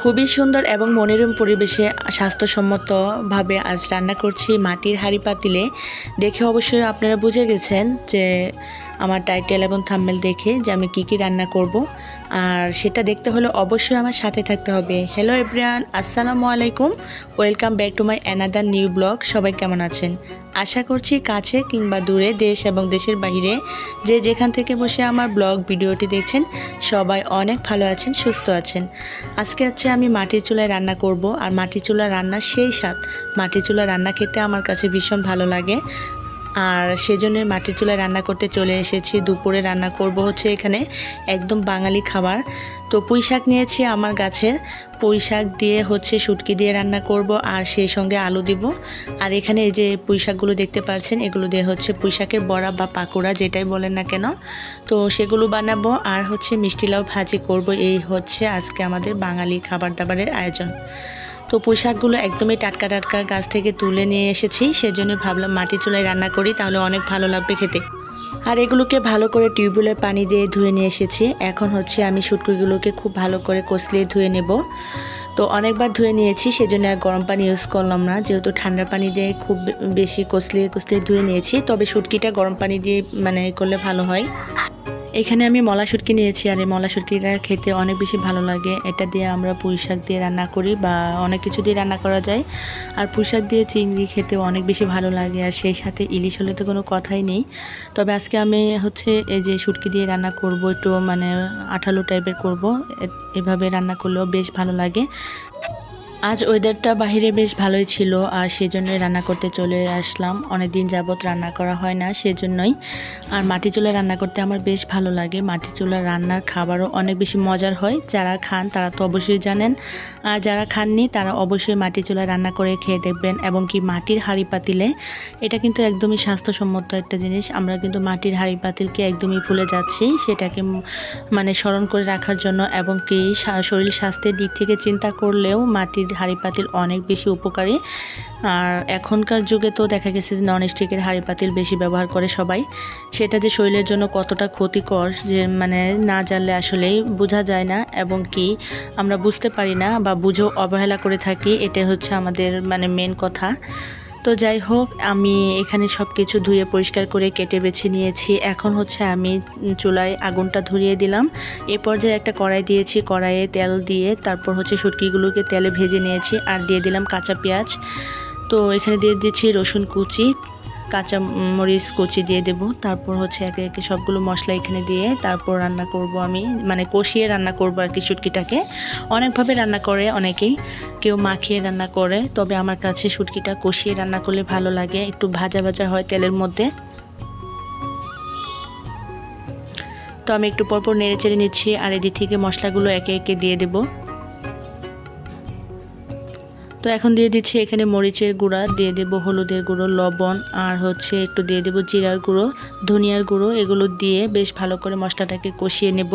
খুবই সুন্দর এবং মনোরম পরিবেশে স্বাস্থ্যসম্মতভাবে আজ রান্না করছি মাটির হাঁড়ি পাতিলে। দেখে অবশ্যই আপনারা বুঝে গেছেন যে আমার টাইটেল এবং থাম্বেল দেখে যে আমি কী কী রান্না করব। আর সেটা দেখতে হলে অবশ্যই আমার সাথে থাকতে হবে। হ্যালো এভরিয়ান আসসালামু আলাইকুম। Welcome back to my another new blog সবাই কেমন আছেন? আশা করছি কাছে কিংবা দূরে দেশ এবং দেশের বাইরে যে যেখান থেকে বসে আমার ব্লগ ভিডিওটি দেখছেন, সবাই অনেক ভালো আছেন, সুস্থ আছেন। আজকে হচ্ছে আমি মাটির চুলায় রান্না করব। আর মাটির চুলা রান্না সেই স্বাদ। মাটির চুলা রান্না খেতে আমার কাছে ভীষণ ভালো লাগে। আর সেজন্য মাটির চুলায় রান্না করতে চলে এসেছি। দুপুরে রান্না করব হচ্ছে এখানে একদম বাঙালি খাবার। তো পুঁই শাক নিয়েছি আমার গাছের পুঁই শাক দিয়ে হচ্ছে শুটকি দিয়ে রান্না করব আর সেই সঙ্গে আলু দিব। আর এখানে এই যে পুঁই শাকগুলো দেখতে পাচ্ছেন, এগুলো দিয়ে হচ্ছে পুঁই শাকের বড়া বা পাকোড়া যেটাই বলেন না কেন। তো সেগুলো বানাবো আর হচ্ছে মিষ্টি লাউ ভাজি করব। এই হচ্ছে আজকে আমাদের বাঙালি খাবার দাবারের আয়োজন। তো পোশাকগুলো একদমই টাটকা টাটকা গাছ থেকে তুলে নিয়ে এসেছি, সেজন্য ভাবলাম মাটি চুলায় রান্না করি, তাহলে অনেক ভালো লাগবে খেতে। আর এগুলোকে ভালো করে টিউবওয়েলের পানি দিয়ে ধুয়ে নিয়ে এসেছি, এখন হচ্ছে আমি শুটকিগুলোকে খুব ভালো করে কষলিয়ে ধুয়ে নেব। তো অনেকবার ধুয়ে নিয়েছি, সেজন্য আর গরম পানি ইউজ করলাম না, যেহেতু ঠান্ডা পানি দিয়ে খুব বেশি কষলিয়ে কষলিয়ে ধুয়ে নিয়েছি, তবে শুটকিটা গরম পানি দিয়ে মানে করলে ভালো হয়। এখানে আমি মলা শুটকি নিয়েছি আর এই মলা শুটকিটা খেতে অনেক বেশি ভালো লাগে। এটা দিয়ে আমরা পুঁই শাক দিয়ে রান্না করি বা অনেক কিছু দিয়ে রান্না করা যায়। আর পুঁই শাক দিয়ে চিংড়ি খেতে অনেক বেশি ভালো লাগে আর সেই সাথে ইলিশ হলে তো কোনো কথাই নেই। তবে আজকে আমি হচ্ছে এই যে শুটকি দিয়ে রান্না করব, একটু মানে আঠালো টাইপের করব। এভাবে রান্না করলেও বেশ ভালো লাগে। আজ ওয়েদারটা বাইরে বেশ ভালোই ছিল আর সেজন্যই রান্না করতে চলে আসলাম। অনেক দিন যাবত রান্না করা হয় না, সেজন্যই। আর মাটি চুলায় রান্না করতে আমার বেশ ভালো লাগে। মাটি চুলা রান্নার খাবারও অনেক বেশি মজার হয়। যারা খান তারা তো অবশ্যই জানেন। আর যারা খাননি তারা অবশ্যই মাটি চুলায় রান্না করে খেয়ে দেখবেন। এবং কি মাটির হাঁড়ি পাতিলে, এটা কিন্তু একদমই স্বাস্থ্যসম্মত একটা জিনিস। আমরা কিন্তু মাটির হাঁড়ি পাতিলকে একদমই ভুলে যাচ্ছি। সেটাকে মানে স্মরণ করে রাখার জন্য এবং কি শরীর স্বাস্থ্যের দিক থেকে চিন্তা করলেও মাটির হাঁড়ি পাতিল অনেক বেশি উপকারী। আর এখনকার যুগে তো দেখা গেছে যে নন স্টিকের হাঁড়ি পাতিল বেশি ব্যবহার করে সবাই। সেটা যে শরীরের জন্য কতটা ক্ষতিকর যে মানে না জানলে আসলেই বোঝা যায় না। এবং কি আমরা বুঝতে পারি না বা বুঝেও অবহেলা করে থাকি এটা হচ্ছে আমাদের মানে মেন কথা। তো যাই হোক, আমি এখানে সব কিছু ধুয়ে পরিষ্কার করে কেটে বেছে নিয়েছি। এখন হচ্ছে আমি চুলায় আগুনটা ধরিয়ে দিলাম। এ পর্যায়ে একটা কড়াই দিয়েছি, কড়াইয়ে তেল দিয়ে তারপর হচ্ছে শুটকিগুলোকে তেলে ভেজে নিয়েছি। আর দিয়ে দিলাম কাঁচা পেঁয়াজ। তো এখানে দিয়ে দিয়েছি রসুন কুচি। কাঁচা মরিচ কুচি দিয়ে দেব। তারপর হচ্ছে একে একে সবগুলো মশলা এখানে দিয়ে তারপর রান্না করব আমি। মানে কষিয়ে রান্না করব আর কি শুটকিটাকে। অনেকভাবে রান্না করে অনেকেই। কেউ মাখিয়ে রান্না করে। তবে আমার কাছে শুটকিটা কষিয়ে রান্না করলে ভালো লাগে। একটু ভাজা ভাজা হয় তেলের মধ্যে। তো আমি একটু পরপর নেড়ে চেড়ে নিচ্ছি। আর এদিক থেকে মশলাগুলো একে একে দিয়ে দেবো। তো এখন দিয়ে দিচ্ছি এখানে মরিচের গুঁড়া, দিয়ে দেবো হলুদের গুঁড়ো, লবণ, আর হচ্ছে একটু দিয়ে দেবো জিরার গুঁড়ো, ধনিয়ার গুঁড়ো, এগুলো দিয়ে বেশ ভালো করে মশলাটাকে কষিয়ে নেব।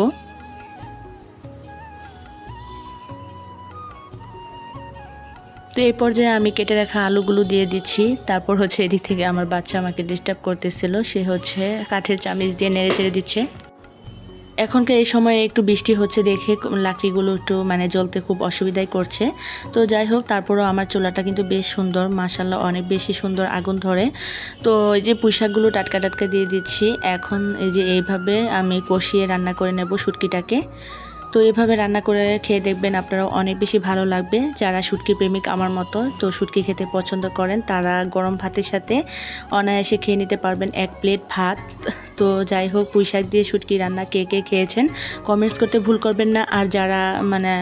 তো এই পর্যায়ে আমি কেটে রাখা আলুগুলো দিয়ে দিচ্ছি। তারপর হচ্ছে এদিক থেকে আমার বাচ্চা আমাকে ডিস্টার্ব করতেছিল, সে হচ্ছে কাঠের চামিচ দিয়ে নেড়ে চেড়ে দিচ্ছে। এখনকার এই সময় একটু বৃষ্টি হচ্ছে দেখে লাকড়িগুলো একটু মানে জ্বলতে খুব অসুবিধাই করছে। তো যাই হোক, তারপরও আমার চুলাটা কিন্তু বেশ সুন্দর মাসাল্লাহ অনেক বেশি সুন্দর আগুন ধরে। তো এই যে পুঁশাকগুলো টাটকা টাটকা দিয়ে দিচ্ছি, এখন এই যে এইভাবে আমি কষিয়ে রান্না করে নেব শুটকিটাকে। তো এভাবে রান্না করে খেয়ে দেখবেন আপনারা অনেক বেশি ভালো লাগবে। যারা শুটকি প্রেমিক আমার মতো, তো শুটকি খেতে পছন্দ করেন, তারা গরম ভাতের সাথে অনায়াসে খেয়ে নিতে পারবেন এক প্লেট ভাত। তো যাই হোক, পুঁই শাক দিয়ে শুটকি রান্না কে কে খেয়েছেন কমেন্টস করতে ভুল করবেন না। আর যারা মানে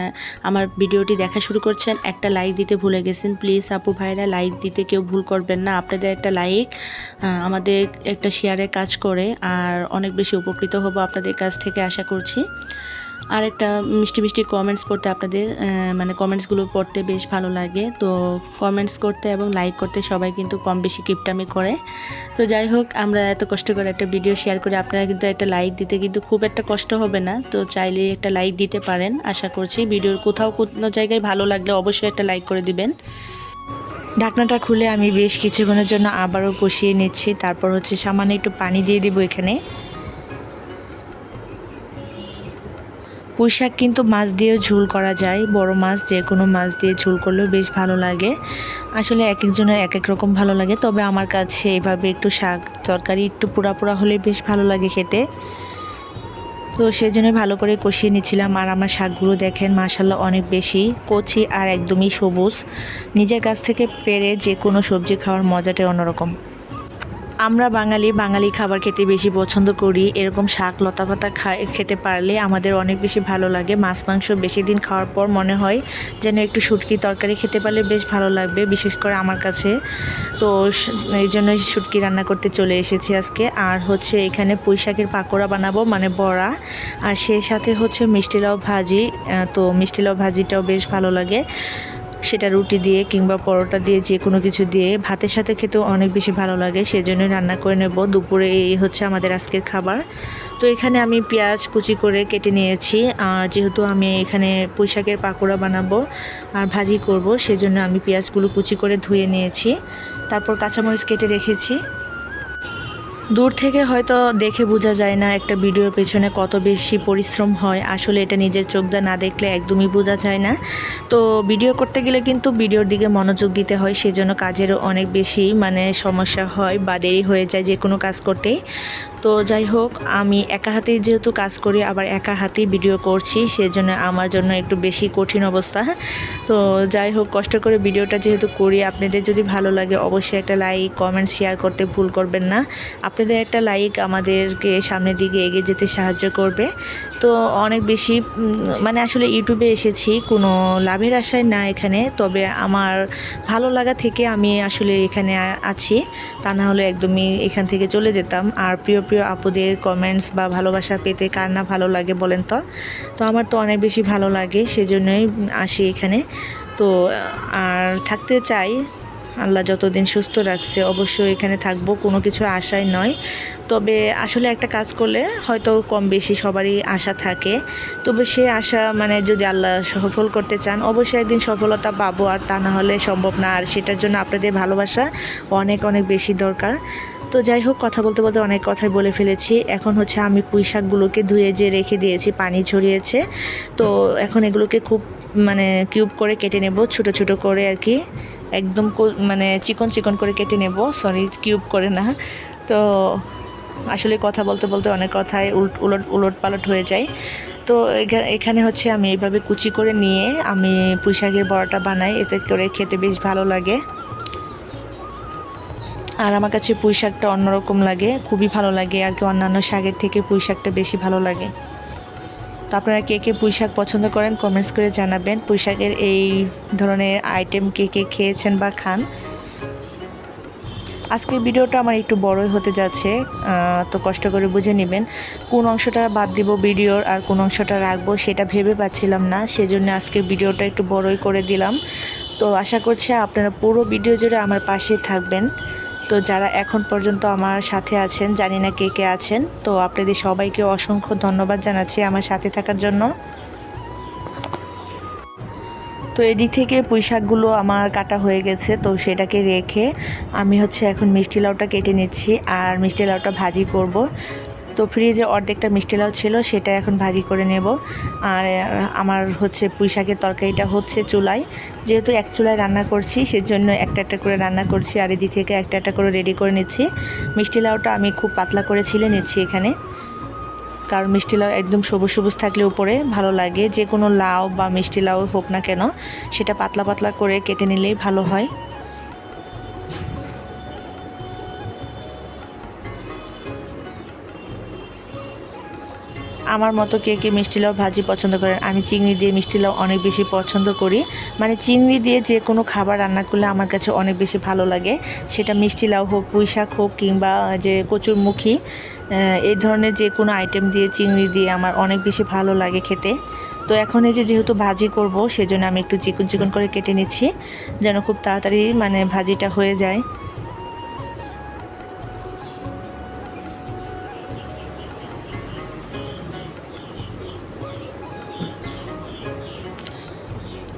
আমার ভিডিওটি দেখা শুরু করছেন, একটা লাইক দিতে ভুলে গেছেন প্লিজ আপু ভাইরা লাইক দিতে কেউ ভুল করবেন না। আপনাদের একটা লাইক আমাদের একটা শেয়ারের কাজ করে, আর অনেক বেশি উপকৃত হব আপনাদের কাছ থেকে আশা করছি। আর একটা মিষ্টি মিষ্টি কমেন্টস পড়তে আপনাদের মানে কমেন্টসগুলো পড়তে বেশ ভালো লাগে। তো কমেন্টস করতে এবং লাইক করতে সবাই কিন্তু কম বেশি কিপটামি করে। তো যাই হোক, আমরা এত কষ্ট করে একটা ভিডিও শেয়ার করে, আপনারা কিন্তু একটা লাইক দিতে কিন্তু খুব একটা কষ্ট হবে না। তো চাইলে একটা লাইক দিতে পারেন, আশা করছি ভিডিওর কোথাও কোনো জায়গায় ভালো লাগলে অবশ্যই একটা লাইক করে দিবেন। ঢাকনাটা খুলে আমি বেশ কিছুক্ষণের জন্য আবারও কষিয়ে নিচ্ছি। তারপর হচ্ছে সামান্য একটু পানি দিয়ে দিব এখানে। পুঁই শাক কিন্তু মাছ দিয়েও ঝুল করা যায়, বড় মাছ যে কোনো মাছ দিয়ে ঝুল করলেও বেশ ভালো লাগে। আসলে এক একজনের এক এক রকম ভালো লাগে, তবে আমার কাছে এভাবে একটু শাক তরকারি একটু পোড়া পোড়া হলে বেশ ভালো লাগে খেতে। তো সেই জন্য ভালো করে কষিয়ে নিচ্ছিলাম আর আমার শাকগুলো দেখেন মাসাল্লাহ অনেক বেশি। কচি আর একদমই সবুজ। নিজের কাছ থেকে পেরে যে কোনো সবজি খাওয়ার মজাটাই অন্যরকম। আমরা বাঙালি বাঙালি খাবার খেতে বেশি পছন্দ করি। এরকম শাক লতা পাতা খেতে পারলে আমাদের অনেক বেশি ভালো লাগে। মাছ, মাংস বেশি দিন খাওয়ার পর মনে হয় যেন একটু শুটকি তরকারি খেতে পারলে বেশ ভালো লাগবে, বিশেষ করে আমার কাছে। তো এই জন্যই শুটকি রান্না করতে চলে এসেছি আজকে। আর হচ্ছে এখানে পুঁই শাকের পাকোড়া বানাবো মানে বড়া। আর সেই সাথে হচ্ছে মিষ্টি লাউ ভাজি তো মিষ্টি লাউ ভাজিটাও বেশ ভালো লাগে। সেটা রুটি দিয়ে কিংবা পরোটা দিয়ে, যে কোনো কিছু দিয়ে ভাতের সাথে খেতেও অনেক বেশি ভালো লাগে। সেজন্য রান্না করে নেব। দুপুরে এই হচ্ছে আমাদের আজকের খাবার। তো এখানে আমি পেঁয়াজ কুচি করে কেটে নিয়েছি। আর যেহেতু আমি এখানে পুঁইশাকের পাকোড়া বানাবো আর ভাজি করব, সেজন্য আমি পেঁয়াজগুলো কুচি করে ধুয়ে নিয়েছি। তারপর কাঁচামরিচ কেটে রেখেছি। দূর থেকে হয়তো দেখে বোঝা যায় না একটা ভিডিওর পেছনে কত বেশি পরিশ্রম হয়। আসলে এটা নিজের চোখ দা না দেখলে একদমই বোঝা যায় না। তো ভিডিও করতে গেলে কিন্তু ভিডিওর দিকে মনোযোগ দিতে হয়, সেজন্য কাজেরও অনেক বেশি মানে সমস্যা হয় বা দেরি হয়ে যায় যে কোনো কাজ করতেই। তো যাই হোক, আমি একা হাতেই যেহেতু কাজ করি, আবার একা হাতেই ভিডিও করছি, সেজন্য আমার জন্য একটু বেশি কঠিন অবস্থা। তো যাই হোক, কষ্ট করে ভিডিওটা যেহেতু করি, আপনাদের যদি ভালো লাগে অবশ্যই একটা লাইক কমেন্ট শেয়ার করতে ভুল করবেন না। আপনাদের একটা লাইক আমাদেরকে সামনের দিকে এগিয়ে যেতে সাহায্য করবে। তো অনেক বেশি মানে আসলে ইউটিউবে এসেছি, কোনো লাভের আশায় না এখানে, তবে আমার ভালো লাগা থেকে আমি আসলে এখানে আছি। তা না হলে একদমই এখান থেকে চলে যেতাম। আর প্রিয় প্রিয় আপুদের কমেন্টস বা ভালোবাসা পেতে কার না ভালো লাগে বলেন তো? তো আমার তো অনেক বেশি ভালো লাগে, সেজন্যই আসি এখানে। তো, আর থাকতে চাই, আল্লাহ যতদিন সুস্থ রাখছে অবশ্যই এখানে থাকব, কোনো কিছু আশায় নয়। তবে আসলে একটা কাজ করলে হয়তো কম বেশি সবারই আশা থাকে। তবে সে আশা মানে যদি আল্লাহ সফল করতে চান, অবশ্যই একদিন সফলতা পাবো, আর তা না হলে সম্ভব না। আর সেটার জন্য আপনাদের ভালোবাসা অনেক অনেক বেশি দরকার। তো যাই হোক, কথা বলতে বলতে অনেক কথাই বলে ফেলেছি। এখন হচ্ছে আমি পুঁই শাকগুলোকে ধুয়ে যে রেখে দিয়েছি, পানি ঝরিয়েছে। তো এখন এগুলোকে খুব মানে কিউব করে কেটে নেব, ছোট ছোট করে আর কি। একদম মানে চিকন চিকন করে কেটে নেব সরি কিউব করে না। তো আসলে কথা বলতে বলতে অনেক কথাই উল্ট উলট পালট হয়ে যায়। তো এখা- এখানে হচ্ছে আমি এইভাবে কুচি করে নিয়ে আমি পুঁই শাকের বড়াটা বানাই, এতে করে খেতে বেশ ভালো লাগে। আর আমার কাছে পুঁই শাকটা অন্যরকম লাগে, খুবই ভালো লাগে, আর কি অন্যান্য শাকের থেকে পুঁই শাকটা বেশি ভালো লাগে। তো আপনারা কে কে পুঁই শাক পছন্দ করেন কমেন্টস করে জানাবেন। পুঁই শাকের এই ধরনের আইটেম কে কে খেয়েছেন বা খান। আজকের ভিডিওটা আমার একটু বড়ই হতে যাচ্ছে তো কষ্ট করে বুঝে নেবেন কোন অংশটা বাদ দিব ভিডিওর আর কোন অংশটা রাখব সেটা ভেবে পাচ্ছিলাম না, সেজন্য আজকে ভিডিওটা একটু বড়ই করে দিলাম। তো আশা করছি আপনারা পুরো ভিডিও জুড়ে আমার পাশে থাকবেন। তো যারা এখন পর্যন্ত আমার সাথে আছেন, জানি না কে কে আছেন, তো আপনাদের সবাইকে অসংখ্য ধন্যবাদ জানাচ্ছি আমার সাথে থাকার জন্য। তো এদিক থেকে পুঁইশাকগুলো আমার কাটা হয়ে গেছে, তো সেটাকে রেখে আমি হচ্ছে এখন মিষ্টি লাউটা কেটে নিচ্ছি, আর মিষ্টি লাউটা ভাজি করব। তো ফ্রিজে অর্ধেকটা মিষ্টি লাউ ছিল, সেটা এখন ভাজি করে নেব। আর আমার হচ্ছে পুঁই শাকের তরকারিটা হচ্ছে চুলায়। যেহেতু এক চুলায় রান্না করছি, সেজন্য একটা একটা করে রান্না করছি, আর এদিক থেকে একটা একটা করে রেডি করে নিচ্ছি। মিষ্টি লাউটা আমি খুব পাতলা করে ছিলে নিচ্ছি এখানে। কারণ মিষ্টি লাউ একদম সবুজ সবুজ থাকলে উপরে ভালো লাগে। যে কোনো লাউ বা মিষ্টি লাউ হোক না কেন, সেটা পাতলা পাতলা করে কেটে নিলেই ভালো হয়। আমার মতো কে কে মিষ্টি লাউ ভাজি পছন্দ করেন? আমি চিংড়ি দিয়ে মিষ্টি লাউ অনেক বেশি পছন্দ করি। মানে চিংড়ি দিয়ে যে কোনো খাবার রান্না করলে আমার কাছে অনেক বেশি ভালো লাগে। সেটা মিষ্টি লাউ হোক পুঁই শাক হোক কিংবা যে কচুরমুখী এই ধরনের যে কোনো আইটেম দিয়ে চিংড়ি দিয়ে আমার অনেক বেশি ভালো লাগে খেতে। তো এখন এই যে যেহেতু ভাজি করব, সেজন্য আমি একটু চিকন চিকন করে কেটে নিচ্ছি, যেন খুব তাড়াতাড়ি মানে ভাজিটা হয়ে যায়।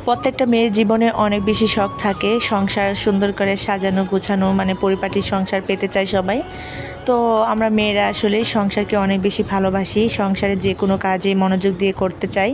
প্রত্যেকটা মেয়ের জীবনে অনেক বেশি শখ থাকে। সংসার সুন্দর করে সাজানো, গোছানো মানে পরিপাটির সংসার পেতে চায় সবাই। তো আমরা মেয়েরা আসলে সংসারকে অনেক বেশি ভালোবাসি। সংসারে যে কোনো কাজে মনোযোগ দিয়ে করতে চাই।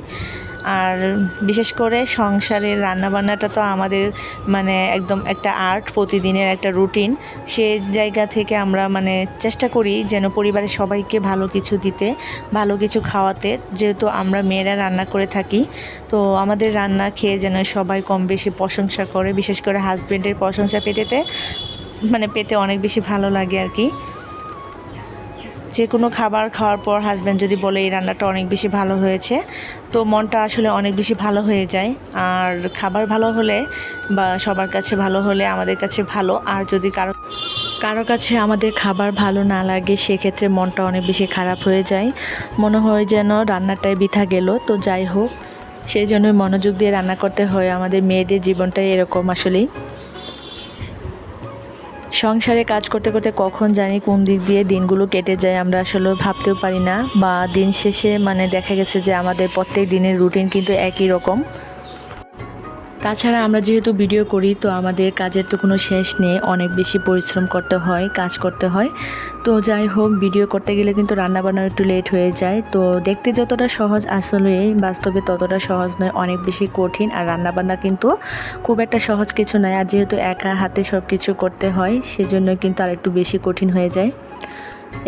আর বিশেষ করে সংসারের রান্নাবান্নাটা তো আমাদের মানে একদম একটা আর্ট, প্রতিদিনের একটা রুটিন। সে জায়গা থেকে আমরা মানে চেষ্টা করি যেন পরিবারের সবাইকে ভালো কিছু দিতে, ভালো কিছু খাওয়াতে। যেহেতু আমরা মেয়েরা রান্না করে থাকি, তো আমাদের রান্না খেয়ে যেন সবাই কম বেশি প্রশংসা করে। বিশেষ করে হাজব্যান্ডের প্রশংসা পেতেতে মানে পেতে অনেক বেশি ভালো লাগে আর কি। যে কোনো খাবার খাওয়ার পর হাজব্যান্ড যদি বলে, এই রান্নাটা অনেক বেশি ভালো হয়েছে। তো মনটা আসলে অনেক বেশি ভালো হয়ে যায়। আর খাবার ভালো হলে বা সবার কাছে ভালো হলে আমাদের কাছে ভালো। আর যদি কারও কারও কাছে আমাদের খাবার ভালো না লাগে, সেক্ষেত্রে মনটা অনেক বেশি খারাপ হয়ে যায়। মনে হয় যেন রান্নাটাই বৃথা গেল। তো যাই হোক, সেই জন্যই মনোযোগ দিয়ে রান্না করতে হয়। আমাদের মেয়েদের জীবনটাই এরকম আসলেই। সংসারে কাজ করতে করতে কখন জানি কোন দিক দিয়ে দিনগুলো কেটে যায় আমরা আসলে ভাবতেও পারি না। বা দিন শেষে মানে দেখা গেছে যে আমাদের প্রত্যেক দিনের রুটিন কিন্তু একই রকম। তাছাড়া আমরা যেহেতু ভিডিও করি, তো আমাদের কাজের তো কোনো শেষ নেই। অনেক বেশি পরিশ্রম করতে হয়, কাজ করতে হয়। তো যাই হোক, ভিডিও করতে গেলে কিন্তু রান্নাবান্না একটু লেট হয়ে যায়। তো দেখতে যতটা সহজ আসলে, বাস্তবে ততটা সহজ নয়, অনেক বেশি কঠিন। আর রান্নাবান্না কিন্তু খুব একটা সহজ কিছু নয়। আর যেহেতু একা হাতে সব কিছু করতে হয়, সেজন্য কিন্তু আর একটু বেশি কঠিন হয়ে যায়।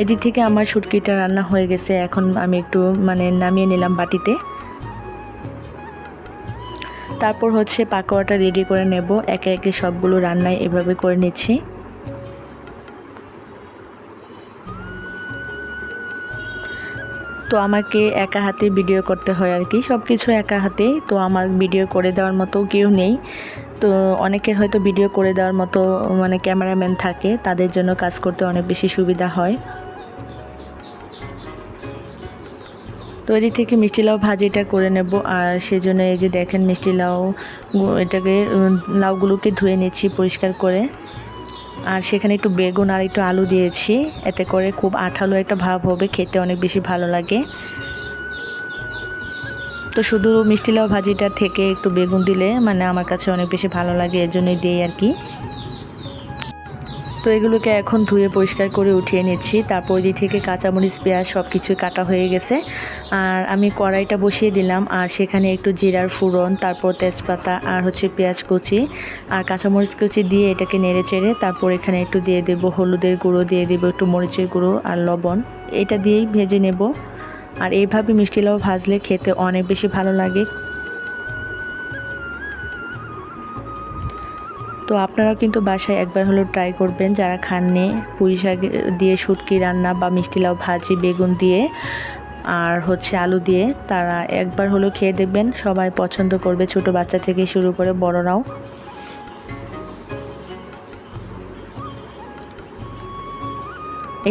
এদিক থেকে আমার শুটকিটা রান্না হয়ে গেছে। এখন আমি একটু মানে নামিয়ে নিলাম বাটিতে। তারপর হচ্ছে পাকোয়াটা রেডি করে নেব। একে একে সবগুলো রান্নায় এভাবে করে নিচ্ছি। তো আমাকে একা হাতে ভিডিও করতে হয় আর কি। সব কিছু একা হাতে। তো আমার ভিডিও করে দেওয়ার মতো কেউ নেই। তো অনেকের হয়তো ভিডিও করে দেওয়ার মতো মানে ক্যামেরাম্যান থাকে। তাদের জন্য কাজ করতে অনেক বেশি সুবিধা হয়। তো এদিক থেকে মিষ্টি লাউ ভাজিটা করে নেব। আর সেজন্য এই যে দেখেন মিষ্টি লাউ, এটাকে লাউগুলোকে ধুয়ে নিচ্ছি পরিষ্কার করে। আর সেখানে একটু বেগুন আর একটু আলু দিয়েছি। এতে করে খুব আঠালো একটা ভাব হবে, খেতে অনেক বেশি ভালো লাগে। তো শুধু মিষ্টি লাউ ভাজিটা থেকে একটু বেগুন দিলে মানে আমার কাছে অনেক বেশি ভালো লাগে এর জন্যই দিই আর কি। তো এগুলোকে এখন ধুয়ে পরিষ্কার করে উঠিয়ে নিচ্ছি। তারপর দিক থেকে কাঁচামরিচ, পেঁয়াজ সব কিছু কাটা হয়ে গেছে। আর আমি কড়াইটা বসিয়ে দিলাম। আর সেখানে একটু জিরার ফুরন তারপর তেজপাতা আর হচ্ছে পেঁয়াজ কুচি আর কাঁচামরিচ কুচি দিয়ে এটাকে নেড়ে চেড়ে তারপর এখানে একটু দিয়ে দেব হলুদের গুঁড়ো, দিয়ে দেবো একটু মরিচের গুঁড়ো আর লবণ। এটা দিয়েই ভেজে নেব। আর এইভাবে মিষ্টি লাউ ভাজলে খেতে অনেক বেশি ভালো লাগে। তো আপনারাও কিন্তু বাসায় একবার হলেও ট্রাই করবেন যারা খাননি, পুঁই শাক দিয়ে শুটকি রান্না বা মিষ্টি লাউ ভাজি, বেগুন দিয়ে আর হচ্ছে আলু দিয়ে, তারা একবার হলেও খেয়ে দেখবেন, সবাই পছন্দ করবে, ছোট বাচ্চা থেকে শুরু করে বড়রাও।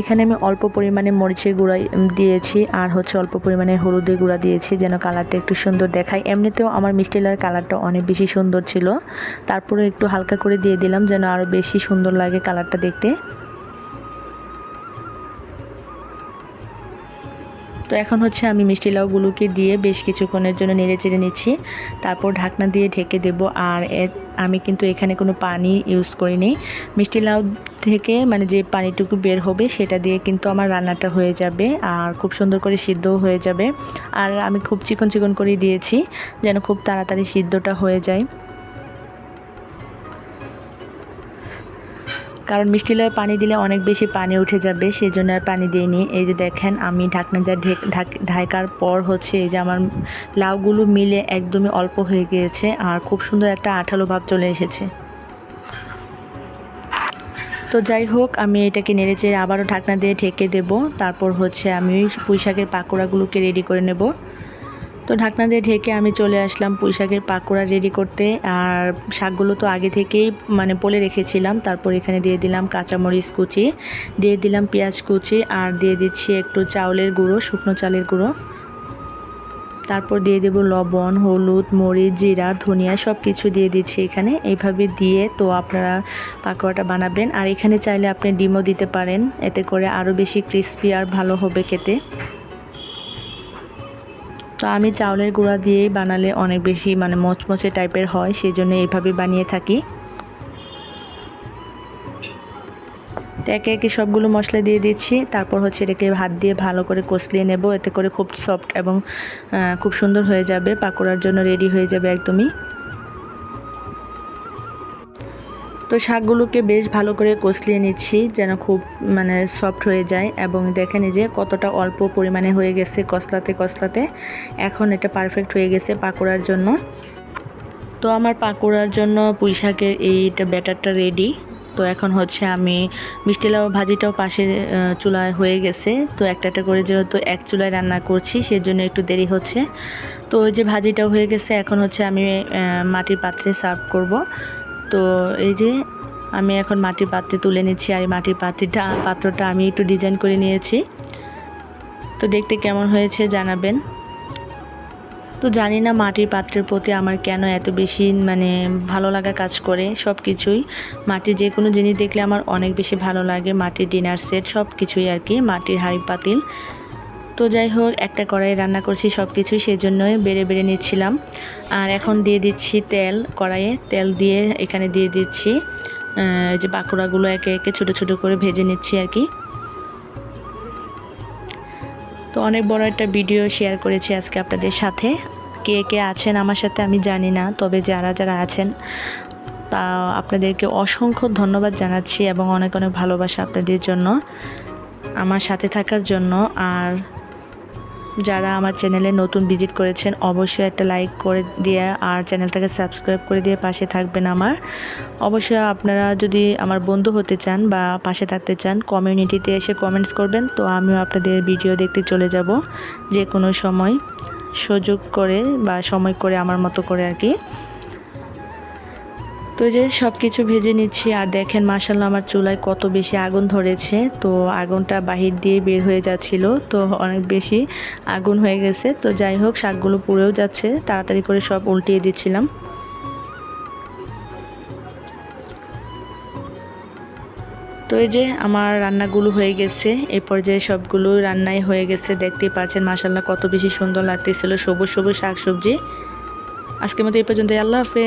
এখানে আমি অল্প পরিমাণে মরিচের গুঁড়া দিয়েছি আর হচ্ছে অল্প পরিমাণে হলুদের গুঁড়া দিয়েছি যেন কালারটা একটু সুন্দর দেখায়। এমনিতেও আমার মিষ্টি লার কালারটা অনেক বেশি সুন্দর ছিল। তারপরে একটু হালকা করে দিয়ে দিলাম যেন আরও বেশি সুন্দর লাগে কালারটা দেখতে। তো এখন হচ্ছে আমি মিষ্টি লাউগুলোকে দিয়ে বেশ কিছুক্ষণের জন্য নেড়ে চেড়ে নিচ্ছি। তারপর ঢাকনা দিয়ে ঢেকে দেব আর আমি কিন্তু এখানে কোনো পানি ইউজ করিনি। মিষ্টি লাউ থেকে মানে যে পানিটুকু বের হবে সেটা দিয়ে কিন্তু আমার রান্নাটা হয়ে যাবে আর খুব সুন্দর করে সিদ্ধও হয়ে যাবে। আর আমি খুব চিকন চিকন করে দিয়েছি যেন খুব তাড়াতাড়ি সিদ্ধটা হয়ে যায়। কারণ মিষ্টি লাউয়ে পানি দিলে অনেক বেশি পানি উঠে যাবে সেই জন্য আর পানি দিইনি। এই যে দেখেন, আমি ঢাকনা যা ঢাকার পর হচ্ছে এই যে আমার লাউগুলো মিলে একদমই অল্প হয়ে গিয়েছে আর খুব সুন্দর একটা আঠালো ভাব চলে এসেছে। তো যাই হোক, আমি এটাকে নেড়ে চেড়ে আবারও ঢাকনা দিয়ে ঢেকে দেব। তারপর হচ্ছে আমি পুঁই শাকের পাকোড়াগুলোকে রেডি করে নেব। তো ঢাকনা দিয়ে ঢেকে আমি চলে আসলাম পুঁই শাকের পাকোড়া রেডি করতে। আর শাকগুলো তো আগে থেকেই মানে বলে রেখেছিলাম। তারপর এখানে দিয়ে দিলাম কাঁচামরিচ কুচি, দিয়ে দিলাম পেঁয়াজ কুচি, আর দিয়ে দিচ্ছি একটু চাউলের গুঁড়ো, শুকনো চালের গুঁড়ো। তারপর দিয়ে দেব লবণ, হলুদ, মরিচ, জিরা, ধনিয়া সব কিছু দিয়ে দিচ্ছি এখানে। এইভাবে দিয়ে তো আপনারা পাকোড়াটা বানাবেন। আর এখানে চাইলে আপনি ডিমও দিতে পারেন। এতে করে আরও বেশি ক্রিস্পি আর ভালো হবে খেতে। তো আমি চাউলের গুঁড়া দিয়েই বানালে অনেক বেশি মানে মচমচে টাইপের হয় সেই জন্য এইভাবে বানিয়ে থাকি। একে একে সবগুলো মশলা দিয়ে দিচ্ছি, তারপর হচ্ছে এটাকে হাত দিয়ে ভালো করে কষলিয়ে নেব, এতে করে খুব সফট এবং খুব সুন্দর হয়ে যাবে, পাকোড়ার জন্য রেডি হয়ে যাবে একদমই। তো শাকগুলোকে বেশ ভালো করে কষলিয়ে নিচ্ছি যেন খুব মানে সফট হয়ে যায়। এবং এই যে কতটা অল্প পরিমাণে হয়ে গেছে কষলাতে কষলাতে। এখন এটা পারফেক্ট হয়ে গেছে পাকোড়ার জন্য। তো আমার পাকোড়ার জন্য পুঁই শাকের এইটা ব্যাটারটা রেডি তো এখন হচ্ছে আমি মিষ্টি লাউ ভাজিটাও পাশে চুলায় হয়ে গেছে। তো একটা একটা করে যেহেতু এক চুলায় রান্না করছি, সেজন্য একটু দেরি হচ্ছে। তো ওই যে ভাজিটাও হয়ে গেছে, এখন হচ্ছে আমি মাটির পাত্রে সার্ভ করব। তো এই যে আমি এখন মাটির পাত্রে তুলে নিচ্ছি আর এই মাটির পাত্রটা পাত্রটা আমি একটু ডিজাইন করে নিয়েছি। তো দেখতে কেমন হয়েছে জানাবেন। তো জানি না মাটির পাত্রের প্রতি আমার কেন এত বেশি মানে ভালো লাগা কাজ করে সব কিছুই মাটির যে কোনো জিনিস দেখলে আমার অনেক বেশি ভালো লাগে, মাটির ডিনার সেট সব কিছুই আর কি, মাটির হাঁড়ি পাতিল। তো যাই হোক, একটা কড়াই রান্না করছি সব কিছুই সেই জন্যই বেড়ে বেড়ে নিচ্ছিলাম। আর এখন দিয়ে দিচ্ছি তেল কড়াইয়ে। তেল দিয়ে এখানে দিয়ে দিচ্ছি যে বাঁকুড়াগুলো একে একে ছোটো ছোটো করে ভেজে নিচ্ছি আর কি। তো অনেক বড় একটা ভিডিও শেয়ার করেছি আজকে আপনাদের সাথে। কে কে আছেন আমার সাথে আমি জানি না, তবে যারা যারা আছেন, তা আপনাদেরকে অসংখ্য ধন্যবাদ জানাচ্ছি এবং অনেক অনেক ভালোবাসা আপনাদের জন্য, আমার সাথে থাকার জন্য। আর যারা আমার চ্যানেলে নতুন ভিজিট করেছেন, অবশ্যই একটা লাইক করে দিয়ে আর চ্যানেলটাকে সাবস্ক্রাইব করে দিয়ে পাশে থাকবেন আমার। অবশ্যই আপনারা যদি আমার বন্ধু হতে চান বা পাশে থাকতে চান, কমিউনিটিতে এসে কমেন্টস করবেন, তো আমিও আপনাদের ভিডিও দেখতে চলে যাব যে কোনো সময়। সুযোগ করে বা সময় করে আমার মতো করে আর কি। তো যে সব কিছু ভেজে নিচ্ছি। আর দেখেন মাসাল্লাহ আমার চুলায় কত বেশি আগুন ধরেছে। তো আগুনটা বাহির দিয়ে বের হয়ে যাচ্ছিল, তো অনেক বেশি আগুন হয়ে গেছে। তো যাই হোক, শাকগুলো পুড়েও যাচ্ছে। তাড়াতাড়ি করে সব উল্টিয়ে দিচ্ছিলাম। তো এই যে আমার রান্নাগুলো হয়ে গেছে। এই পর্যায়ে সবগুলো রান্নাই হয়ে গেছে। দেখতেই পাচ্ছেন মাসাল্লাহ কত বেশি সুন্দর লাগতেছিল সবুজ সবুজ শাকসবজি। আজকের মতো এই পর্যন্ত আল্লাহ হাফেজ।